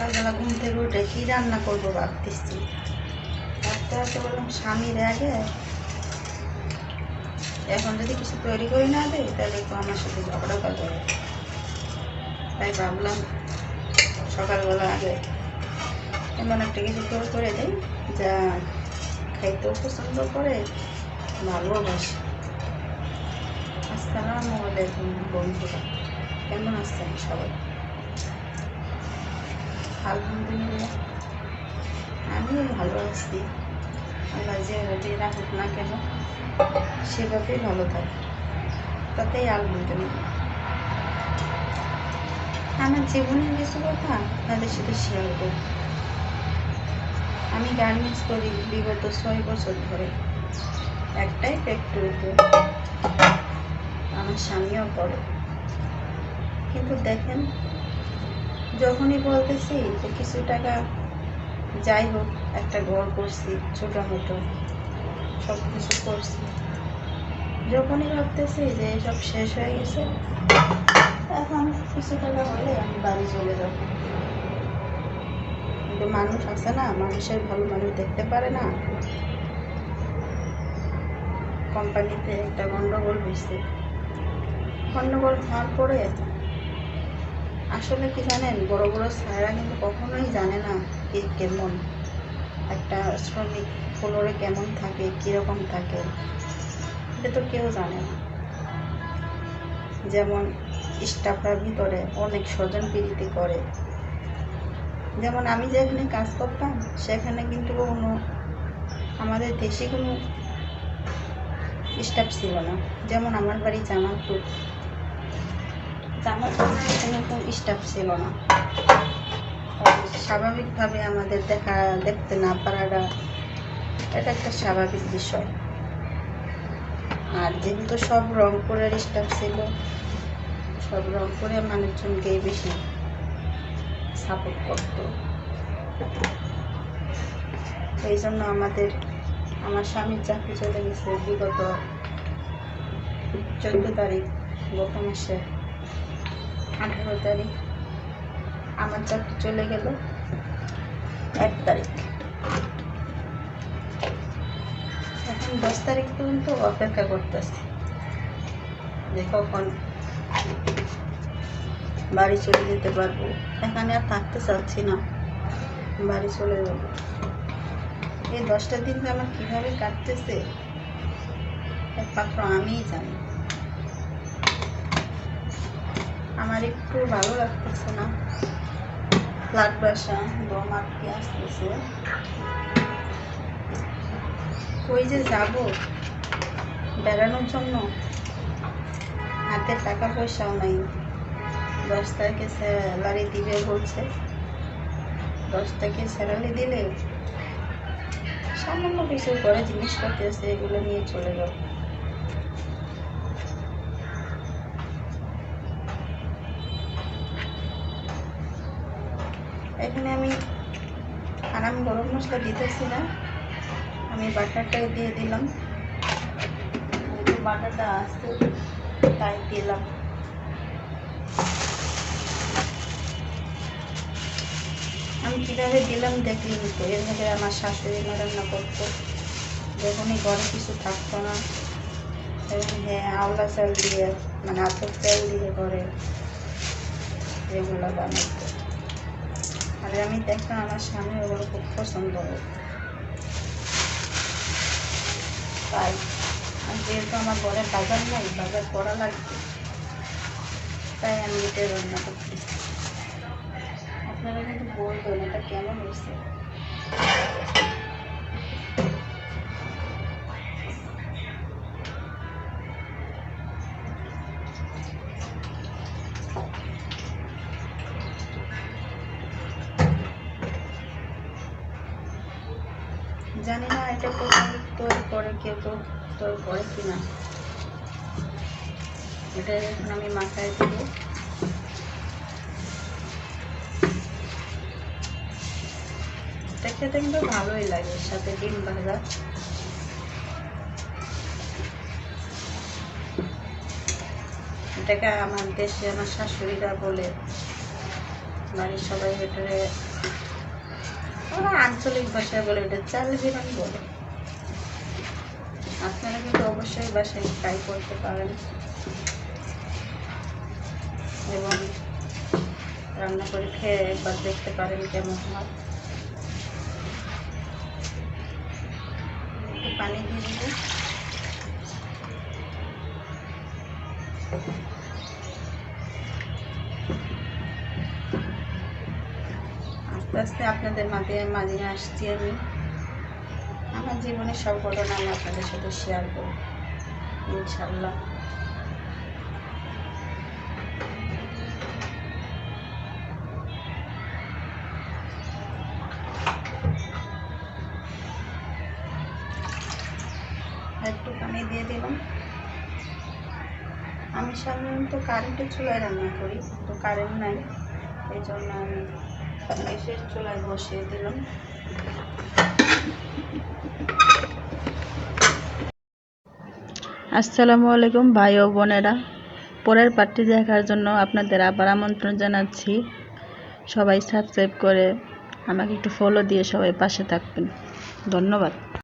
সকালবেলা ঘুম থেকে উঠে কী রান্না করব ভাবতেছি। ভাবতে ভাবতে বললাম স্বামীর আগে। এখন যদি কিছু তৈরি করে না দেয়, তাহলে তো আমার সাথে ঝগড়া করবে। তাই ভাবলাম সকালবেলা আগে এমন একটা কিছু তৈরি করে দেয় যা খাইতেও পছন্দ করে ভালোবাসে আসসালামু আলাইকুম বন্ধুরা, কেমন আছেন সবাই? আলহামদুলিল্লাহ। আমিও ভালো আছি। আল্লাহ যে রোজে রাখুক না কেন, সেভাবেই ভালো থাকে। তাতেই আলহামদুলিল্লাহ। আমার জীবনের কিছু কথা তাদের সাথে শেয়ার করি আমি গার্মেন্টস করি বিগত ছয় বছর ধরে। একটাই ফ্যাক্টরিতে আমার স্বামীও করে কিন্তু দেখেন যখনই বলতেছি যে কিছু টাকা যাই হোক, একটা ঘর করছি ছোটো মোটো সব কিছু করছি। যখনই ভাবতেছি যে সব শেষ হয়ে গেছে, এখন কিছু টাকা হলে আমি বাড়ি চলে যাব। কিন্তু মানুষ আছে না, মানুষের ভালো মানুষ দেখতে পারে না। কোম্পানিতে একটা গন্ডগোল হয়েছে। গন্ডগোল হওয়ার পরে আসলে কি জানেন, বড় বড় স্যাররা কিন্তু কখনোই জানে না কে কেমন একটা শ্রমিক ফ্লোরে কেমন থাকে, কীরকম থাকে। এটা তো কেউ জানে না। যেমন স্টাফরা ভিতরে অনেক স্বজন প্রীতি করে। যেমন আমি যেখানে কাজ করতাম, সেখানে কিন্তু কোনো আমাদের দেশে কোনো স্টাফ ছিল না। যেমন আমার বাড়ি জামালপুর এখানে কোনো স্টাফ ছিল না। স্বাভাবিকভাবে আমাদের দেখা, দেখতে না পারাটা, এটা একটা স্বাভাবিক বিষয়। আর যেহেতু সব রংপুরের স্টাফ ছিল, সব রংপুরের মানুষজনকেই বেশি সাপোর্ট করত। এই জন্য আমাদের, আমার স্বামীর চাকরি চলে গেছে বিগত চোদ্দ তারিখ, গত মাসে। আঠারো তারিখ। আমার চাকরি চলে গেল এক তারিখ। এখন দশ তারিখ পর্যন্ত অপেক্ষা করতেছি যে কখন বাড়ি চলে যেতে পারব। এখানে আর থাকতে চাচ্ছি না, বাড়ি চলে যাব। এই দশটা দিন আমার কীভাবে কাটতেছে একমাত্র আমিই জানি আমার একটু ভালো লাগতেছে না। ব্লাড প্রেশার, দম আটকে আসতেছে। কই যে যাব বেড়ানোর জন্য, হাতে টাকা পয়সাও নাই। দশ তারিখে স্যালারি দিবে বলছে। দশ তারিখে স্যালারি দিলে সামান্য কিছু করে জিনিসপত্র আছে, এগুলো নিয়ে চলে যাব। এখানে আমি আর আমি গরম মশলা দিতেছি না আমি বাটারটা দিয়ে দিলাম। বাটারটা আসতে তাই দিলাম। আমি কীভাবে দিলাম দেখলি তো, এভাবে আমার শাশুড়ি মা রান্না করতো। যখনই ঘরে কিছু থাকতো না, তখন হ্যাঁ আওলা চাল দিয়ে মানে আতর তেল দিয়ে করে এগুলো বানাতো। আর আমি দেখলাম আমার স্বামী ওগুলো খুব পছন্দ তাই যেহেতু আমার ঘরে বাজার নাই, বাজার করা লাগবে, তাই আমি এটা রান্না করছি। আপনারা কিন্তু বলবেন এটা কেমন হয়েছে? জানি না এটা কোথায় তৈরি করে কেউ তো তৈরি করে কি না এটা এখন আমি মাথায় দেব। খেতে কিন্তু ভালোই লাগে, সাথে ডিম ভাজা। এটাকে আমার দেশে আমার শাশুড়িরা বলে, বাড়ির সবাই এটারে ওরা আঞ্চলিক ভাষায় বলে, এটা চাল বিরিয়ানি বলে। আপনারা কিন্তু অবশ্যই বাসায় ট্রাই করতে পারেন। এবং রান্না করে খেয়ে একবার দেখতে পারেন কেমন হয়। পানি দিয়ে দিব। আস্তে আপনাদের মাঝে মাঝে আসছি আমি। আমার জীবনের সব ঘটনা আমি আপনাদের সাথে শেয়ার করব ইনশাল্লাহ একটু পানি দিয়ে দিলাম। আমি সাধারণত কারেন্টের চুলায় রান্না করি তো কারেন্ট নাই এই জন্য আমি গ্যাসের চুলায় বসিয়ে দিলাম আসসালামু আলাইকুম ভাই ও বোনেরা। পরের পার্টি দেখার জন্য আপনাদের আবার আমন্ত্রণ জানাচ্ছি। সবাই সাবস্ক্রাইব করে আমাকে একটু ফলো দিয়ে সবাই পাশে থাকবেন। ধন্যবাদ।